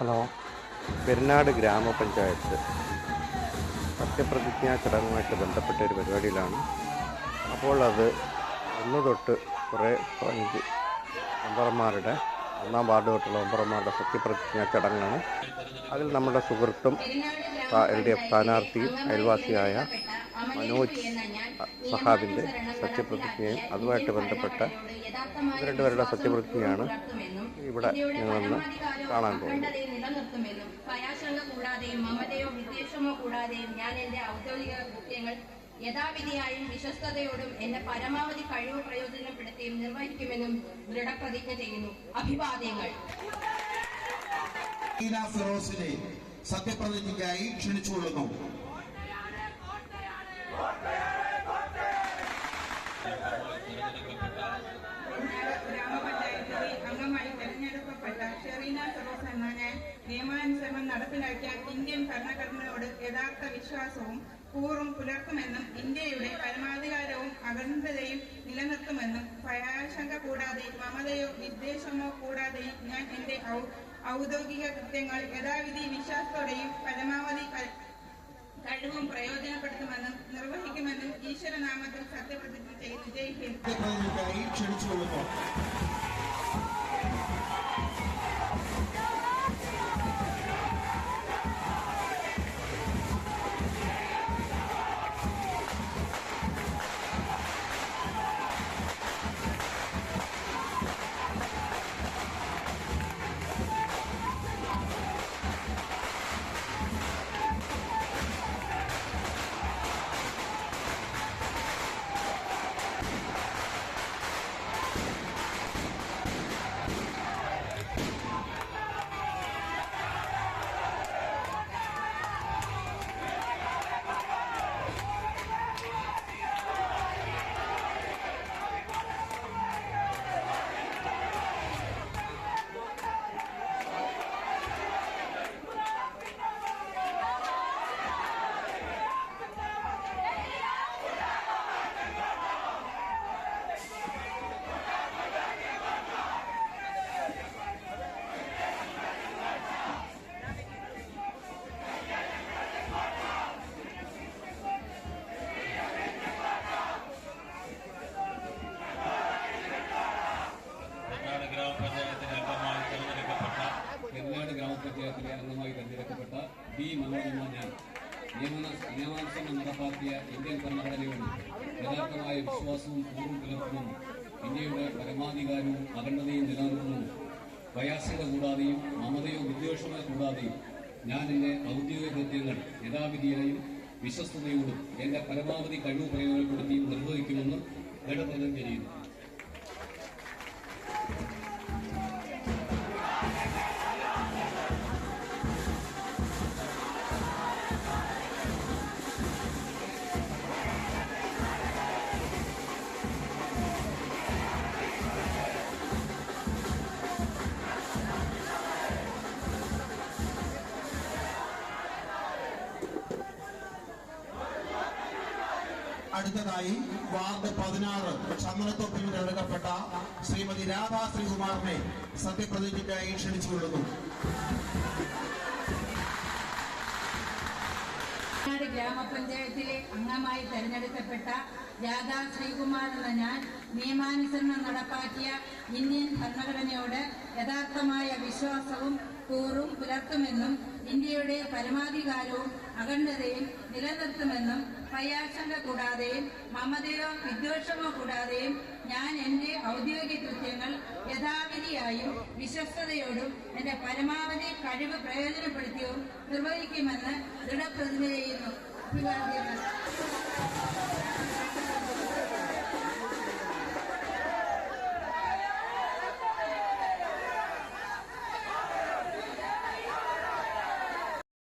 Hello. Perunad ഗ്രാമപഞ്ചായത്ത് സത്യപ്രതിജ്ഞാ ചടങ്ങുമായിട്ട് ബന്ധപ്പെട്ട ഒരു പരിപാടിയിലാണ്. അപ്പോൾ അത് ഒന്ന് തൊട്ട് കുറേ പഞ്ച് മെമ്പർമാരുടെ ഒന്നാം വാർഡ് തൊട്ടുള്ള മെമ്പർമാരുടെ സത്യപ്രതിജ്ഞാ ചടങ്ങാണ്. അതിൽ നമ്മുടെ സുഹൃത്തും എൽ ഡി എഫ് സ്ഥാനാർത്ഥിയും അയൽവാസിയായ മനോജ് സഹാബിന്റെ സത്യപ്രതിജ്ഞയും അതുമായിട്ട് ബന്ധപ്പെട്ട രണ്ടുപേരുടെ സത്യപ്രതിജ്ഞയാണ് ഇവിടെ ഞങ്ങളൊന്ന് കാണാൻ പോകുന്നത്. യഥാവിധിയായും വിശ്വസ്തയോടും എന്റെ പരമാവധി കഴിവ് പ്രയോജനപ്പെടുത്തിയും നിർവഹിക്കുമെന്നും ദൃഢപ്രതിജ്ഞ ചെയ്യുന്നു. അഭിവാദ്യങ്ങൾ. സത്യപ്രതിജ്ഞയ്ക്കായി ക്ഷണിച്ചുകൊള്ളുന്നു ഗ്രാമപഞ്ചായത്തിലെ അംഗമായി തെരഞ്ഞെടുക്കപ്പെട്ട ഷെറീന ഫിറോസ് എന്ന ഞാൻ നിയമാനുസരണം നടപ്പിലാക്കിയ ഇന്ത്യൻ ഭരണഘടനയോട് യഥാർത്ഥ വിശ്വാസവും കൂറും പുലർത്തുമെന്നും ഇന്ത്യയുടെ പരമാധികാരവും അഖണ്ഡതയും നിലനിർത്തുമെന്നും ഭയാശങ്ക കൂടാതെ മമതയോ വിദ്വേഷമോ കൂടാതെയും ഞാൻ എന്റെ ഔദ്യോഗിക കൃത്യങ്ങൾ യഥാവിധി വിശ്വാസത്തോടെയും പരമാവധി കഴിവും പ്രയോജനപ്പെടുത്തുമെന്നും നിർവഹിക്കുമെന്നും ഈശ്വരനാമത്തിൽ സത്യപ്രതിജ്ഞ ചെയ്യുന്നു. ജയ് ഗ്രാമപഞ്ചായത്തിലെ അംഗമായി തെരഞ്ഞെടുക്കപ്പെട്ട പെരുന്നാട് ഗ്രാമപഞ്ചായത്തിലെ അംഗമായി തെരഞ്ഞെടുക്കപ്പെട്ട ബി മനോജ് ഞാൻ നിയമന നിയമാനുസരണം നടപ്പാക്കിയ ഇന്ത്യൻ ഭരണഘടനയോട് യഥാർത്ഥമായ വിശ്വാസവും പൂർവം പുലർത്തുന്നു ഇന്ത്യയുടെ പരമാധികാരവും അഖണ്ഡതയും നിലനിർത്തുന്നു പ്രയാസത കൂടാതെയും മമതയോ വിദ്വേഷമോ കൂടാതെയും ഞാൻ എന്റെ ഔദ്യോഗിക കൃത്യങ്ങൾ യഥാവിധിയായും വിശ്വസ്തയോടും എന്റെ പരമാവധി കഴിവ് പ്രയോജനപ്പെടുത്തിയും നിർവഹിക്കുമെന്ന് ദൃഢപ്രതിജ്ഞ ചെയ്യുന്നു. അടുത്തതായി വാർഡ് പതിനാറ് ചന്ദനത്തൊപ്പിൽ തിരഞ്ഞെടുക്കപ്പെട്ട ശ്രീമതി രാധാ ശ്രീകുമാറിനെ സത്യപ്രതിജ്ഞയ്ക്കായി ക്ഷണിച്ചുകൊള്ളുന്നു. ഗ്രാമപഞ്ചായത്തിലെ അംഗമായി തെരഞ്ഞെടുക്കപ്പെട്ട രാധാ ശ്രീകുമാർ എന്ന ഞാൻ നിയമാനുസരണം നടപ്പാക്കിയ ഇന്ത്യൻ ഭരണഘടനയോട് യഥാർത്ഥമായ വിശ്വാസവും കൂറും പുലർത്തുമെന്നും ഇന്ത്യയുടെ പരമാധികാരവും അഖണ്ഡതയും നിലനിർത്തുമെന്നും ഭയാശങ്ക കൂടാതെയും മമതയോ വിദ്വേഷമോ കൂടാതെയും ഞാൻ എന്റെ ഔദ്യോഗിക കൃത്യങ്ങൾ യഥാവിധിയായും വിശ്വസ്തയോടും എന്റെ പരമാവധി കഴിവ് പ്രയോജനപ്പെടുത്തിയും നിർവഹിക്കുമെന്ന് ദൃഢപ്രതിജ്ഞ ചെയ്യുന്നു. അഭിവാദ്യങ്ങൾ.